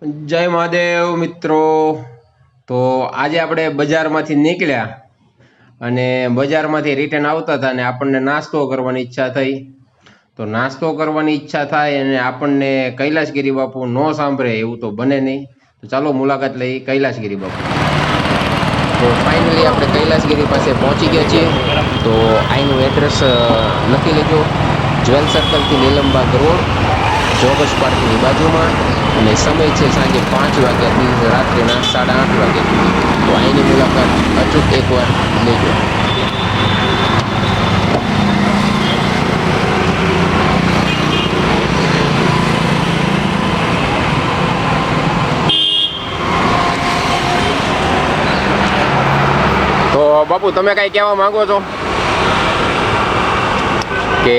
જય મહાદેવ મિત્રો. તો આજે આપણે બજારમાંથી નીકળ્યા અને બજારમાંથી રિટર્ન આવતા હતા અને આપણને નાસ્તો કરવાની ઈચ્છા થઈ. તો નાસ્તો કરવાની ઈચ્છા થાય અને આપણને કૈલાશગીરી બાપુ ન સાંભળે એવું તો બને નહીં. તો ચાલો મુલાકાત લઈ કૈલાશગીરી બાપુ. તો ફાઇનલી આપણે કૈલાશગીરી પાસે પહોંચી ગયા છીએ. તો અહીંનું એડ્રેસ લખી લેજો. જ્વેલ સર્કલથી નીલમબાગ રોડ જોગસ પાર્કની બાજુમાં. અને સમય છે સાંજે પાંચ વાગ્યાથી રાત્રિના સાડા આઠ વાગ્યા સુધી તો અહીંની મુલાકાત અચૂક એકવાર લેજો તો બાપુ તમે કાંઈ કહેવા માંગો છો કે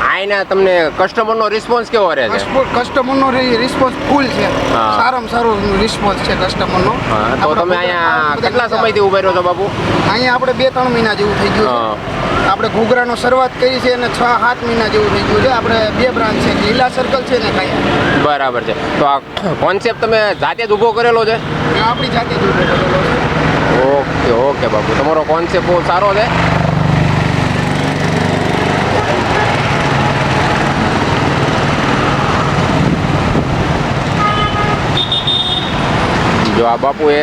આઈના તમને કસ્ટમરનો રિસ્પોન્સ કેવો રહે છે? કસ્ટમરનો રિસ્પોન્સ ફૂલ છે. સારામાં સારો રિસ્પોન્સ છે કસ્ટમરનો તો તમે અહીંયા કેટલા સમયથી ઊભા રહ્યો છો બાપુ? અહીંયા આપણે બે ત્રણ મહિના જેવું થઈ ગયું છે. આપણે ઘૂઘરાનો શરૂઆત કરી છે અને છ સાત મહિના જેવું થઈ ગયું છે. આપણે બે બ્રાન્ચ છે. લીલા સર્કલ છે ને કાંઈ બરાબર છે. તો આ કોન્સેપ્ટ તમે જાતે જ ઊભો કરેલો છે? આપણી જાતે જ ઊભો કરેલો છે. ઓકે ઓકે બાપુ. તમારો કોન્સેપ્ટ બહુ સારો છે. જો આ બાપુ એ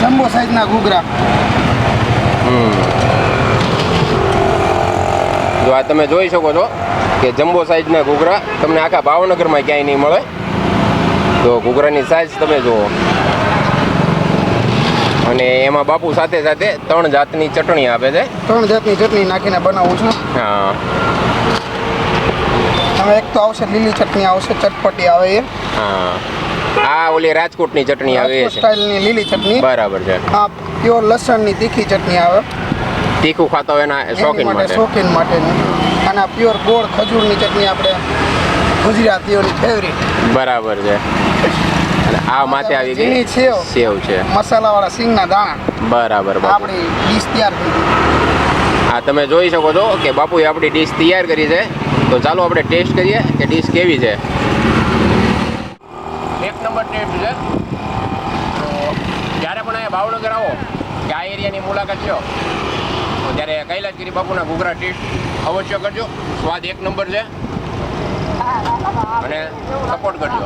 જમ્બો સાઈઝના ઘૂઘરા. હમ. જો આ તમે જોઈ શકો છો કે જમ્બો સાઈઝના ઘૂઘરા તમને આખા ભાવનગરમાં ક્યાંય નહીં મળે. તો ઘૂઘરાની સાઈઝ તમે જુઓ. અને એમાં બાપુ સાથે સાથે ત્રણ જાતની ચટણી આપે છે. ત્રણ જાતની ચટણી નાખીને બનાવું છું. હા. હવે એક તો આવશે લીલી ચટણી આવશે ચટપટી આવે એ. હા. આ ઓલી રાજકોટની ચટણી આવે છે. સ્ટાઇલની લીલી ચટણી. બરાબર છે. આ પ્યોર લસણની તીખી ચટણી આવે. તીખું ખાતા હોય એના શોખીન માટે શોખીન માટે અને પ્યોર ગોળ ખજૂરની ચટણી આપણે ગુજરાતીઓની ફેવરિટ બરાબર છે. આ માથે આવી ગઈ સેવ. સેવ છે. મસાલાવાળા સિંગના દાણા. બરાબર આપણી ડીશ તૈયાર થઈ હા આ તમે જોઈ શકો છો કે બાપુએ આપણી ડીશ તૈયાર કરી છે. તો ચાલો આપણે ટેસ્ટ કરીએ કે ડીશ કેવી છે. નંબર ટેસ્ટ છે. તો જ્યારે પણ અહીંયા ભાવનગર આવો, કે આ એરિયાની મુલાકાત લો તો ત્યારે કૈલાસગીરી બાપુના ઘૂઘરા ટેસ્ટ અવશ્ય કરજો. સ્વાદ એક નંબર છે. અને સપોર્ટ કરજો.